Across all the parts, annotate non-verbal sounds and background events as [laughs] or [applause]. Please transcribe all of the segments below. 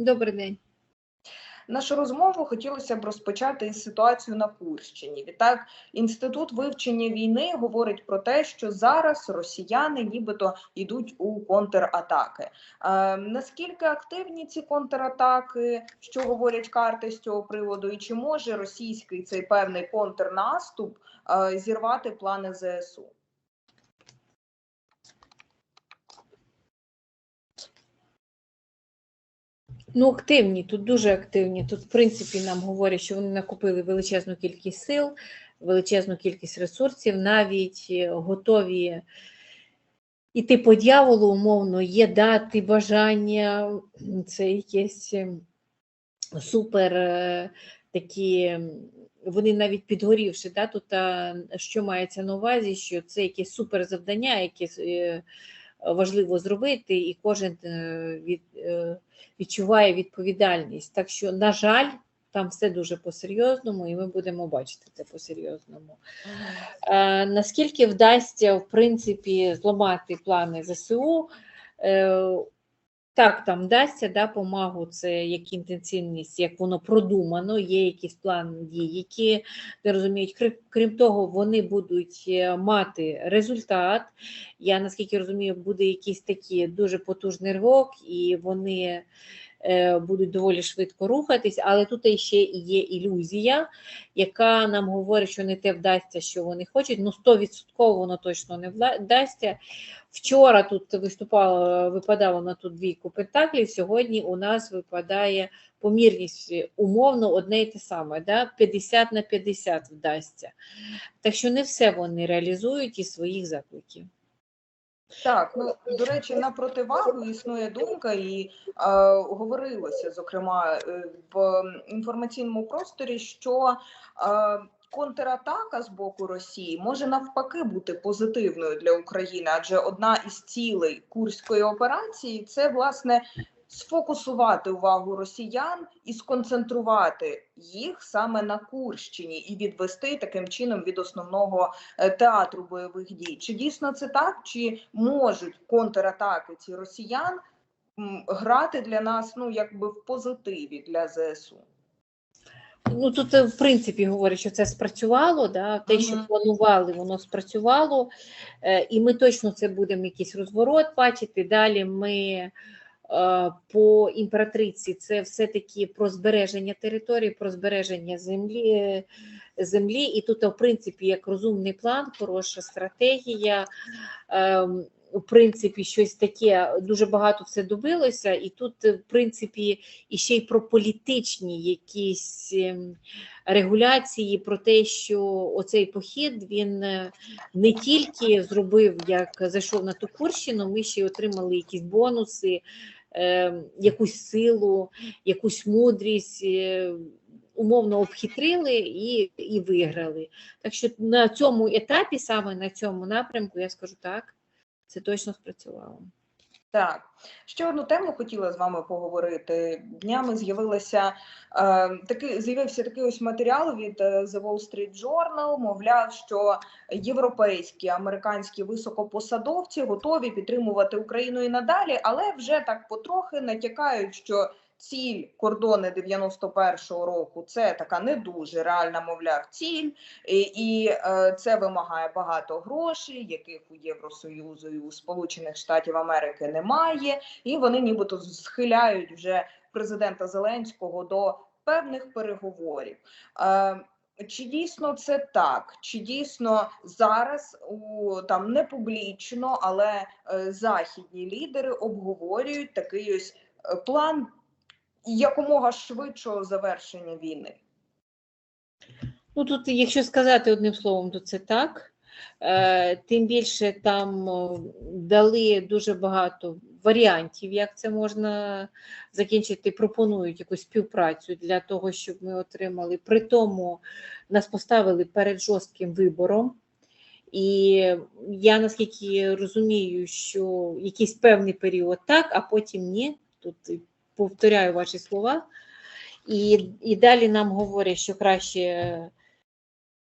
Добрий день. Нашу розмову хотілося б розпочати із ситуацію на Курщині. Відтак, інститут вивчення війни говорить про те, що зараз росіяни нібито йдуть у контратаки. Е, наскільки активні ці контратаки, що говорять карти з цього приводу, і чи може російський цей певний контрнаступ е, зірвати плани ЗСУ? Ну, активні, тут дуже активні. Тут, в принципі, нам говорять, що вони накопили величезну кількість сил, величезну кількість ресурсів, навіть е, готові іти по дьяволу, умовно, є дати, бажання, це якесь е, супер е, такі. Вони навіть підгорівши, да, тут що мається на увазі, що це якесь супер завдання, яке е, важливо зробити, і кожен е, від, е, відчуває відповідальність. Так що, на жаль, там все дуже по-серйозному, і ми будемо бачити це по-серйозному. Е, наскільки вдасться, в принципі, зламати плани ЗСУ? Е, так, там дасться да, помагу, це як інтенсивність, як воно продумано, є якийсь план дій, які не розуміють. Крім, того, вони будуть е, мати результат. Я наскільки розумію, буде якийсь такий дуже потужний рвок, і вони будуть доволі швидко рухатись, але тут ще є ілюзія, яка нам говорить, що не те вдасться, що вони хочуть. Ну, 100% воно точно не вдасться. Вчора тут виступало, випадало на ту двійку пентаклів, сьогодні у нас випадає помірність е, умовно одне і те саме, да? 50 на 50 вдасться. Так що не все вони реалізують із своїх закликів. Так, ну до речі, на противагу існує думка, і е, говорилося, зокрема, е, в інформаційному просторі, що е, контратака з боку Росії може навпаки бути позитивною для України, адже одна із цілей курської операції це власне сфокусувати увагу росіян і сконцентрувати їх саме на Курщині і відвести таким чином від основного е, театру бойових дій. Чи дійсно це так? Чи можуть контратаки ці росіян грати для нас ну якби в позитиві для ЗСУ? Ну тут е, в принципі говорять, що це спрацювало. Да? Те, що планували, воно спрацювало, е, і ми точно це будемо якийсь розворот бачити. Далі ми по імператриці це все-таки про збереження території, про збереження землі, е, землі. І тут, в принципі, як розумний план, хороша стратегія. Ем, У принципі, щось таке дуже багато все добилося, і тут, е, в принципі, і ще й про політичні якісь ем, регуляції, про те, що оцей похід він е, не тільки зробив, як зайшов на ту Курщину, ми ще й отримали якісь бонуси, якусь силу, якусь мудрість. е, Умовно обхитрили і, і виграли. Так що на цьому етапі, саме на цьому напрямку, я скажу так, це точно спрацювало. Так, ще одну тему хотіла з вами поговорити. Днями з'явилася е, такий з'явився такий ось матеріал від е, The Wall Street Journal, мовляв, що європейські американські високопосадовці готові підтримувати Україну і надалі, але вже так потрохи натякають, що ціль кордони 91-го року це така не дуже реальна, мовляв, ціль, і, і е, це вимагає багато грошей, яких у Євросоюзу і у Сполучених Штатів Америки немає, і вони нібито схиляють вже президента Зеленського до певних переговорів. Е, чи дійсно це так? Чи дійсно зараз у там не публічно, але е, західні лідери обговорюють такий ось е, план якомога швидшого завершення війни? Ну тут, якщо сказати одним словом, то це так. Е, тим більше там дали дуже багато варіантів, як це можна закінчити. Пропонують якусь співпрацю для того, щоб ми отримали. При тому нас поставили перед жорстким вибором. І я наскільки розумію, що якийсь певний період так, а потім ні. Тут повторяю ваші слова. І, і далі нам говорять, що краще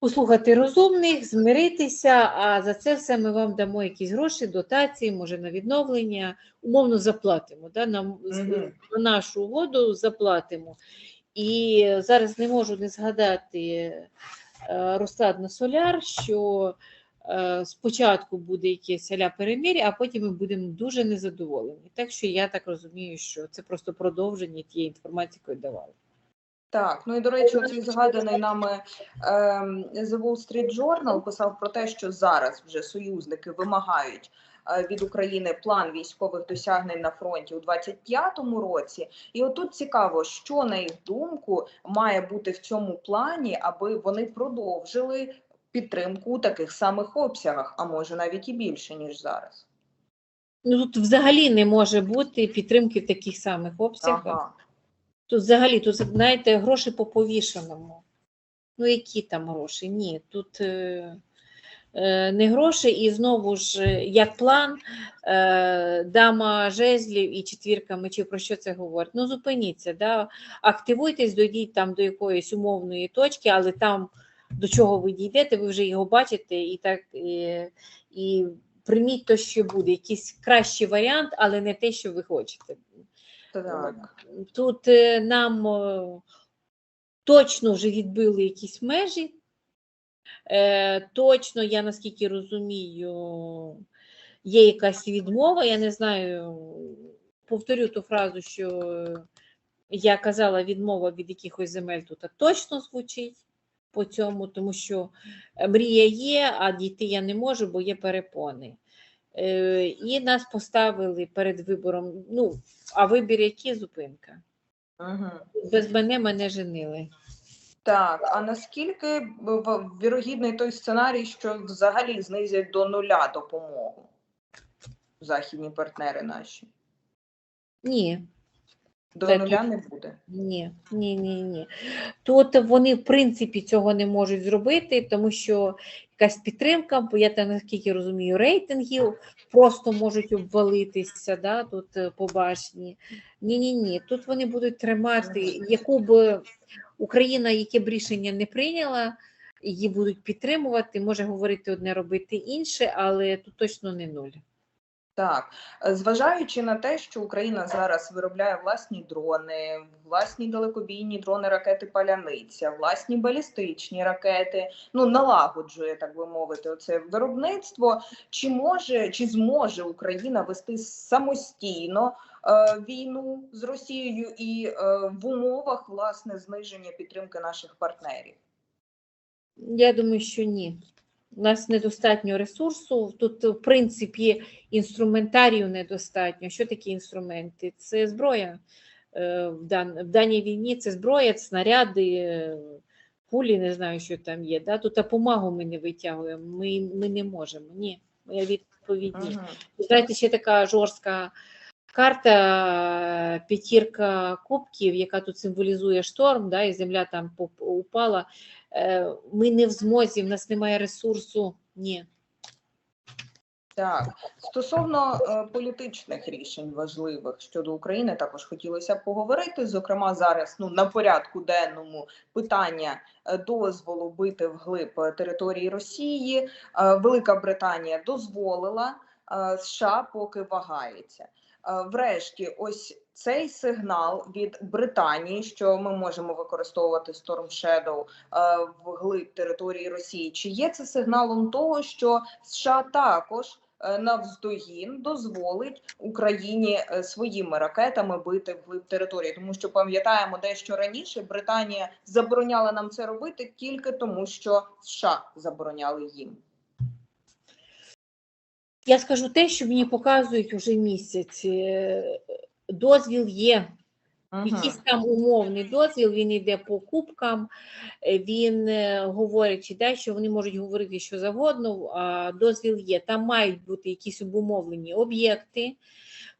послухати розумних, змиритися, а за це все ми вам дамо якісь гроші, дотації, може на відновлення, умовно заплатимо. Да? Нам з- Мгм. за нашу угоду заплатимо. І зараз не можу не згадати е, Росладна Соляр, що спочатку буде якесь аля перемир'я, а потім ми будемо дуже незадоволені. Так що я так розумію, що це просто продовження тієї інформації, яку давали. Так, ну і до речі, оцей згаданий нами ем, The Wall Street Journal писав про те, що зараз вже союзники вимагають е, від України план військових досягнень на фронті у 25-му році. І отут цікаво, що на їх думку має бути в цьому плані, аби вони продовжили підтримку у таких самих обсягах, а може навіть і більше ніж зараз. Ну тут взагалі не може бути підтримки в таких самих обсягах. Ага. Тут взагалі, тут, знаєте, гроші по повішеному. Ну, які там гроші? Ні, тут е, е, не гроші, і знову ж, е, як план, е, дама жезлів і четвірка мечів, про що це говорить? Ну, зупиніться, да? активуйтесь, дойдіть там до якоїсь умовної точки, але там, до чого ви дійдете, ви вже його бачите, і так і, і прийміть те, що буде, якийсь кращий варіант, але не те, що ви хочете. Так. Тут е, нам е, точно вже відбили якісь межі. Е, Точно, я наскільки розумію, є якась відмова. Я не знаю, повторю ту фразу, що я казала, відмова від якихось земель тут точно звучить по цьому, тому що е, мрія є, а дійти я не можу, бо є перепони. Е, І нас поставили перед вибором. Ну, а вибір який зупинка? Угу. Без мене мене женили. Так, а наскільки вірогідний той сценарій, що взагалі знизять до нуля допомогу західні партнери наші? Ні, До нуля не буде. ні, ні, ні, ні. Тут вони, в принципі, цього не можуть зробити, тому що якась підтримка, бо я там, наскільки розумію, рейтингів просто можуть обвалитися да, тут е, по башні. Ні, ні, ні. Тут вони будуть тримати, яку б Україна, яке б рішення не прийняла, її будуть підтримувати, може говорити одне, робити інше, але тут точно не нуль. Так, е, зважаючи на те, що Україна зараз виробляє власні дрони, власні далекобійні дрони, ракети Паляниця, власні балістичні ракети, ну налагоджує, так би мовити, оце виробництво. Чи може чи зможе Україна вести самостійно е, війну з Росією і е, в умовах власне зниження підтримки наших партнерів? Я думаю, що ні. У нас недостатньо ресурсу. Тут, в принципі, інструментарію недостатньо. Що такі інструменти? Це зброя. Е, В, даній війні це зброя, це снаряди, е, пулі, не знаю, що там є. Да? Тут допомогу ми не витягуємо, ми, ми не можемо. Ні, моя відповідь ні. Мгм. Знаєте, ще така жорстка карта, п'ятірка кубків, яка тут символізує шторм, да, і земля там упала. Е, Ми не в змозі, в нас немає ресурсу. Ні. Так, стосовно е, політичних рішень важливих щодо України, також хотілося б поговорити. Зокрема, зараз ну на порядку денному питання е, дозволу бити вглиб е, території Росії. Е, Велика Британія дозволила, е, США поки вагається. Е, Врешті, ось цей сигнал від Британії, що ми можемо використовувати Storm Shadow е, вглиб території Росії. Чи є це сигналом того, що США також е, навздогін дозволить Україні е, своїми ракетами бити вглиб території, тому що пам'ятаємо дещо раніше Британія забороняла нам це робити тільки тому, що США забороняли їм. Я скажу те, що мені показують уже місяць. Дозвіл є, Якийсь там умовний дозвіл, він йде по кубкам, е, він е, говорить, чи да, що вони можуть говорити що завгодно, а дозвіл є. Там мають бути якісь обумовлені об'єкти,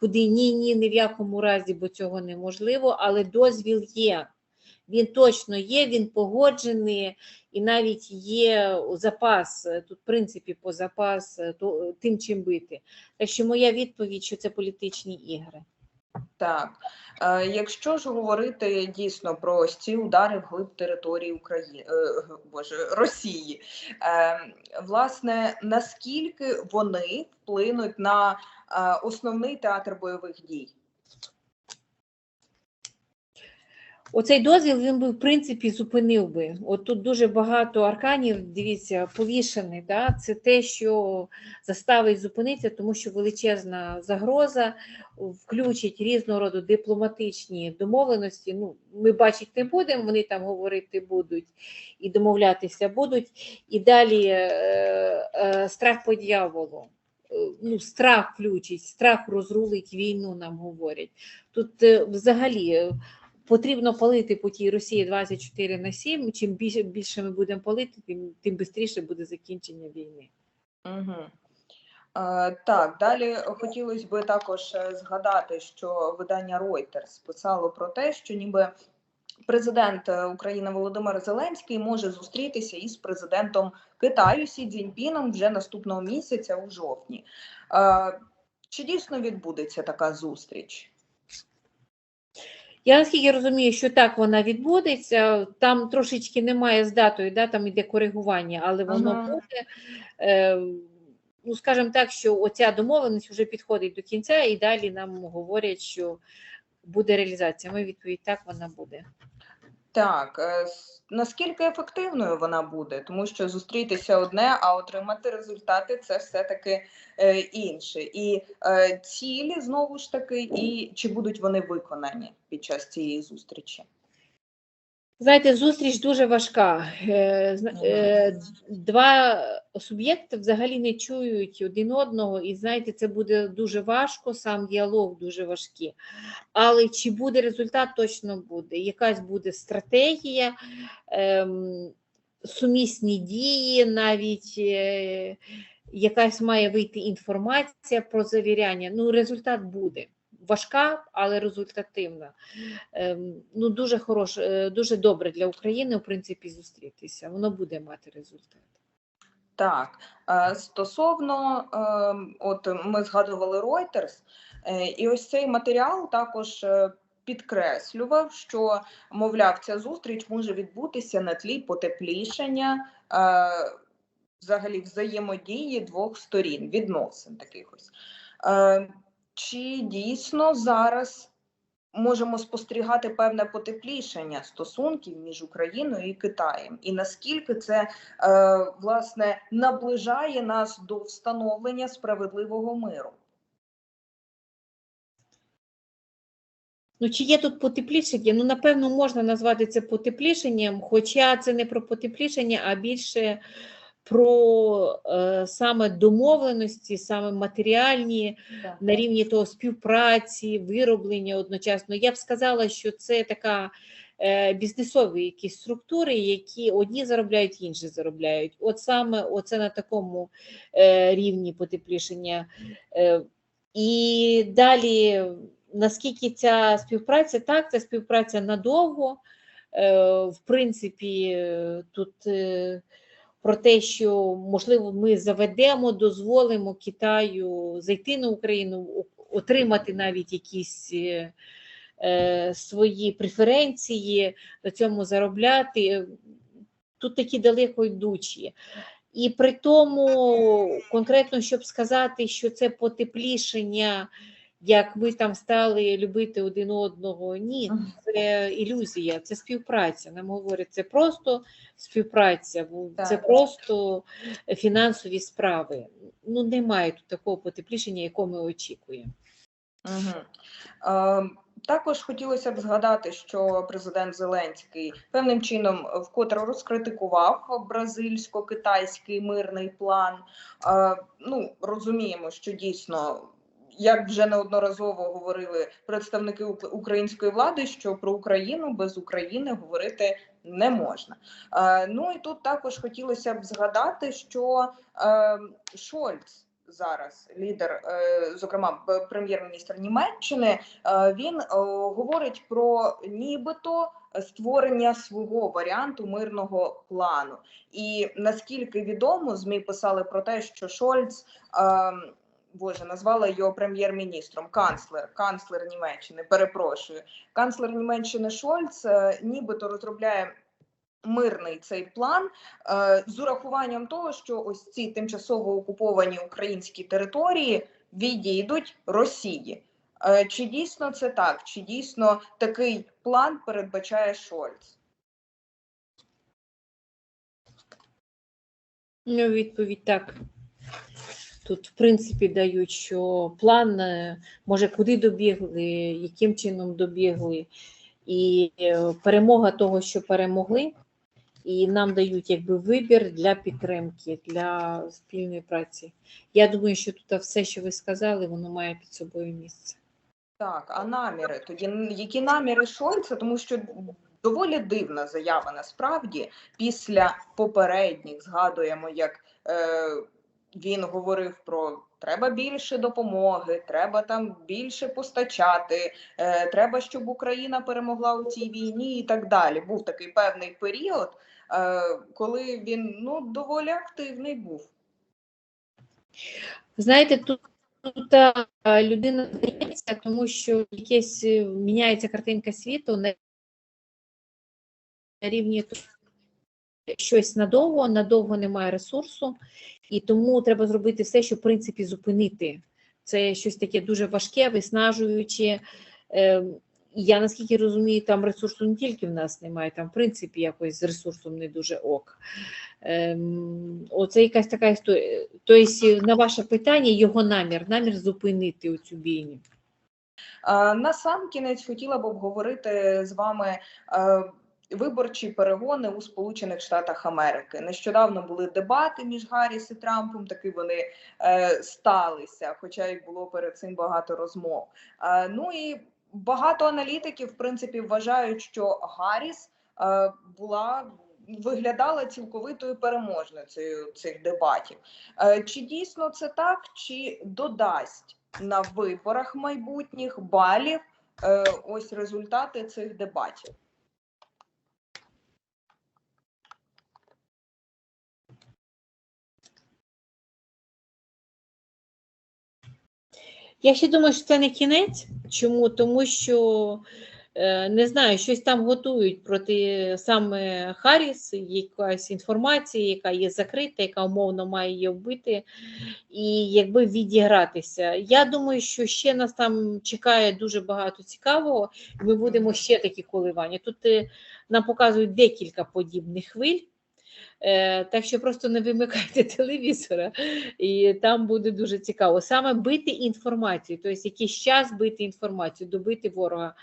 куди ні, ні, ні в якому разі, бо цього неможливо, але дозвіл є. Він точно є, він погоджений, і навіть є запас, е, тут, в принципі, по запас то, тим, чим бити. Так що моя відповідь, що це політичні ігри. Так, е, якщо ж говорити дійсно про ці удари в глиб території України, е, Боже, Росії, е, власне, наскільки вони вплинуть на е, основний театр бойових дій? Оцей дозвіл він би в принципі зупинив би. От тут дуже багато арканів, дивіться, повішений. Да? Це те, що заставить зупинитися, тому що величезна загроза включить різного роду дипломатичні домовленості. Ну, ми бачити не будемо, вони там говорити будуть і домовлятися будуть. І далі е, е, страх по дьяволу. Е, Ну, страх включить, страх розрулить війну, нам говорять. Тут е, взагалі потрібно палити по тій Росії 24 на 7. Чим більше, більше ми будемо палити, тим, тим швидше буде закінчення війни. Угу. Так, далі хотілося би також е, згадати, що видання Reuters писало про те, що ніби президент е, України Володимир Зеленський може зустрітися із президентом Китаю Сі Цзіньпіном вже наступного місяця у жовтні. Чи дійсно відбудеться така зустріч? Я наскільки розумію, що так вона відбудеться. Там трошечки немає з датою, да, там іде коригування, але воно Ага. буде. Е, ну, скажімо так, що оця домовленість вже підходить до кінця, і далі нам говорять, що буде реалізація. Ми відповідь так вона буде. Так, е, наскільки ефективною вона буде, тому що зустрітися одне, а отримати результати це все-таки е, інше. І е, цілі знову ж таки, і чи будуть вони виконані під час цієї зустрічі? Знаєте, зустріч дуже важка. Е, зна- е, Два суб'єкти взагалі не чують один одного, і знаєте, це буде дуже важко, сам діалог дуже важкий. Але чи буде результат, точно буде. Якась буде стратегія, ем, сумісні дії, навіть е, якась має вийти інформація про завіряння. Ну, результат буде. Важка, але результативна. Ем, ну, дуже хорош, е, дуже добре для України, в принципі, зустрітися. Воно буде мати результат. Так, е, стосовно, е, от ми згадували Reuters, е, і ось цей матеріал також підкреслював, що, мовляв, ця зустріч може відбутися на тлі потеплішення взагалі взаємодії двох сторін, відносин таких ось. Чи дійсно зараз можемо спостерігати певне потеплішення стосунків між Україною і Китаєм? І наскільки це е, власне наближає нас до встановлення справедливого миру. Ну, чи є тут потеплішення? Ну, напевно, можна назвати це потеплішенням, хоча це не про потеплішення, а більше про е, саме домовленості, саме матеріальні на рівні того співпраці, вироблення одночасно. Я б сказала, що це така е, бізнесові якісь структури, які одні заробляють, інші заробляють. От саме оце на такому е, рівні потеплішення. Е, і далі, наскільки ця співпраця, так, це співпраця надовго. Е, в принципі, тут. Е, про те, що можливо ми заведемо, дозволимо Китаю зайти на Україну, отримати навіть якісь е, е, свої преференції, на цьому заробляти. Тут такі далеко йдучі. І при тому, конкретно, щоб сказати, що це потеплішення, як ми там стали любити один одного, ні, це ілюзія, це співпраця. Нам говорять, це просто співпраця, це Так. просто фінансові справи. Ну, немає тут такого потеплішення, якого ми очікуємо. Угу. Е, також хотілося б згадати, що президент Зеленський певним чином вкотре розкритикував бразильсько-китайський мирний план. Е, ну, розуміємо, що дійсно. Як вже неодноразово говорили представники української влади, що про Україну без України говорити не можна. Е, ну і тут також хотілося б згадати, що е, Шольц зараз лідер, е, зокрема прем'єр-міністр Німеччини, він говорить про нібито створення свого варіанту мирного плану. І наскільки відомо, змі писали про те, що Шольц. Боже, назвала його прем'єр-міністром, канцлер, канцлер Німеччини. Перепрошую, канцлер Німеччини Шольц е, нібито розробляє мирний цей план е, з урахуванням того, що ось ці тимчасово окуповані українські території відійдуть Росії. Е, Чи дійсно це так? Чи дійсно такий план передбачає Шольц? Ну, відповідь так. Тут, в принципі, дають, що план, е, може, куди добігли, яким чином добігли, і е, перемога того, що перемогли, і нам дають якби вибір для підтримки, для спільної праці. Я думаю, що тут все, що ви сказали, воно має під собою місце. Так, а наміри тоді які наміри Шольца? Тому що доволі дивна заява насправді після попередніх згадуємо, як е, він говорив про треба більше допомоги, треба там більше постачати, е, треба, щоб Україна перемогла у цій війні і так далі. Був такий певний період, е, коли він ну доволі активний був. Знаєте, тут, тут та, людина здається, тому що якесь е, міняється картинка світу на рівні щось надовго, надовго немає ресурсу, і тому треба зробити все, щоб в принципі зупинити. Це щось таке дуже важке, виснажуюче. Е, Я наскільки розумію, там ресурсу не тільки в нас немає, там в принципі якось з ресурсом не дуже ок. Ем, оце якась така історія. Тобто, на ваше питання, його намір, намір зупинити оцю бійню. Е, На сам кінець хотіла б обговорити з вами е, виборчі перегони у Сполучених Штатах Америки. Нещодавно були дебати між Гарріс і Трампом. Таки вони е, сталися, хоча й було перед цим багато розмов. Е, Ну і багато аналітиків, в принципі, вважають, що Гарріс е, була. Виглядала цілковитою переможницею цих дебатів. Е, Чи дійсно це так, чи додасть на виборах майбутніх балів е, ось результати цих дебатів. Я ще думаю, що це не кінець. Чому? Тому що е, не знаю, щось там готують проти саме Харріс, якась інформація, яка є закрита, яка умовно має її вбити, і якби відігратися. Я думаю, що ще нас там чекає дуже багато цікавого, і ми будемо ще такі коливання. Тут е, нам показують декілька подібних хвиль. Е, Так що просто не вимикайте [laughs] телевізора, і там буде дуже цікаво. Саме бити інформацію, тобто якийсь час бити інформацію, добити ворога.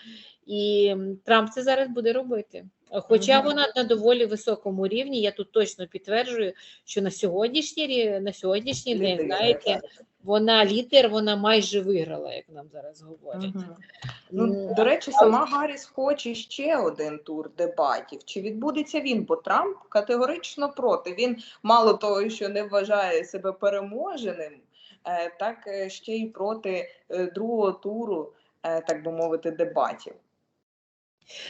І Трамп це зараз буде робити. Хоча Мгм. вона на доволі високому рівні, я тут точно підтверджую, що на сьогоднішній на сьогоднішній день, знаєте, вона лідер, вона майже виграла, як нам зараз говорять. Мгм. Ну, до речі, сама Гарріс хоче ще один тур дебатів. Чи відбудеться він? Бо Трамп категорично проти. Він мало того, що не вважає себе переможеним, е, так е, ще й проти е, другого туру, так би мовити, дебатів.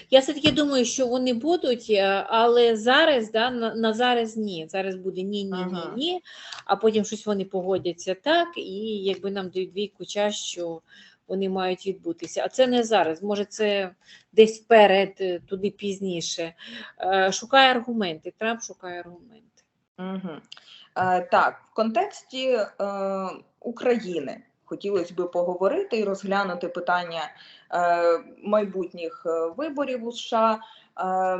Я все-таки думаю, що вони будуть, е, але зараз, да, на, на зараз ні. Зараз буде ні, ні, ні, Ага. ні, а потім щось вони погодяться так, і якби нам дають двійку час, що вони мають відбутися. А це не зараз, може, це десь вперед, е, туди пізніше. Е, Шукає аргументи. Трамп шукає аргументи. Угу. Е, так, в контексті е, України хотілося би поговорити і розглянути питання е, майбутніх е, виборів у США. Е,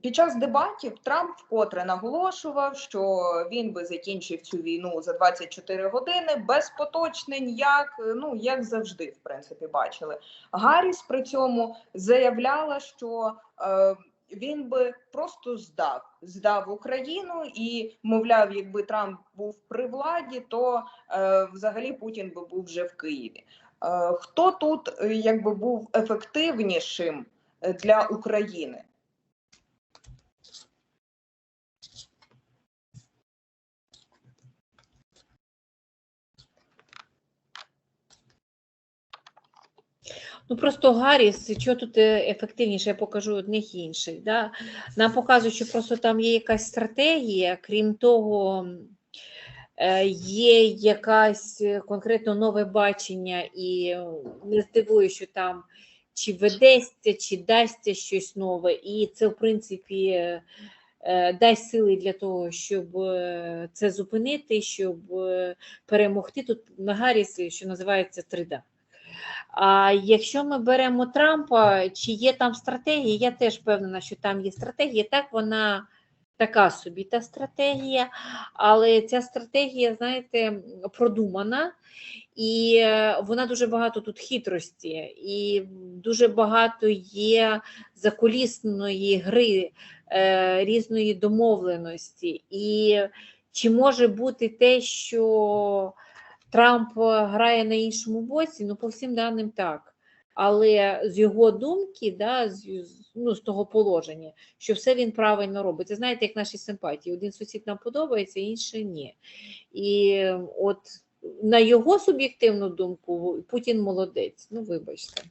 під час дебатів Трамп вкотре наголошував, що він би закінчив цю війну за 24 години без поточнень, як ну як завжди, в принципі, бачили. Гарріс при цьому заявляла, що е, він би просто здав, здав Україну і, мовляв, якби Трамп був при владі, то е, взагалі Путін би був вже в Києві. Е, хто тут е, якби був ефективнішим е, для України? Ну просто Гарріс, що тут е, ефективніше, я покажу одних інших. Да? Нам показують, що просто там є якась стратегія, крім того, е, є якась е, конкретно нове бачення, і не здивує, що там чи ведеться, чи дасться щось нове, і це, в принципі, дасть сили для того, щоб це зупинити, щоб перемогти. Тут на Гаррісі, що називається 3D. А якщо ми беремо Трампа, чи є там стратегія, я теж впевнена, що там є стратегія. Так, вона така собі та стратегія, але ця стратегія, знаєте, продумана, і е, вона дуже багато тут хитрості, і дуже багато є закулісної гри, е, різної домовленості. І чи може бути те, що Трамп е, грає на іншому боці? Ну, по всім даним так. Але з його думки, да, з, ну, з того положення, що все він правильно робить. Це знаєте, як наші симпатії. Один сусід нам подобається, інший ні. І от на його суб'єктивну думку Путін молодець. Ну, вибачте.